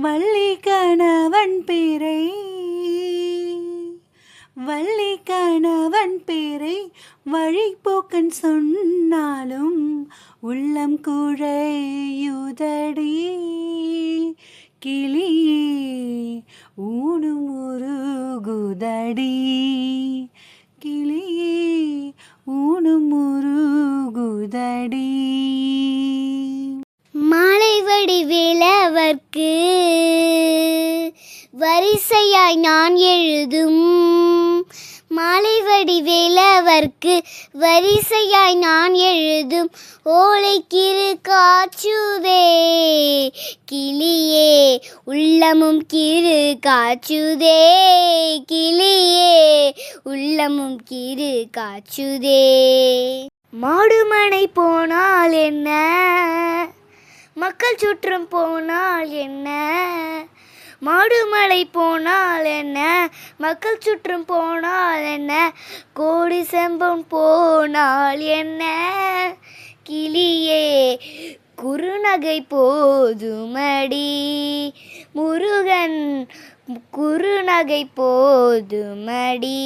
வள்ளி கணவன் பேரை. வள்ளி கணவன் பேரை வழிபோக்கன் சொன்னாலும் உள்ளம் குழையுதடி. கிளி ஊனும் உருகுதடி. கிளி ஊனும் உருகுதடி. மாலை வடிவேல் அதற்கு வரிசையாய் நான் எழுதும். மாலை வடிவேலவர்க்கு வரிசையாய் நான் எழுதும். ஓலைக்கிரு காச்சுதே கிளியே உள்ளமும் கிரு காச்சுதே கிளியே உள்ளமும் கிரு காச்சுதே. மாடுமனை போனால் என்ன? மக்கள் சுற்றம் போனால் என்ன? மாடுமலை போனால் என்ன? மக்கள் சுற்றம் போனால் என்ன? கோடி செம்பம் போனால் என்ன? கிளியே குறுநகை போதுமடி. முருகன் குறுநகை போதுமடி.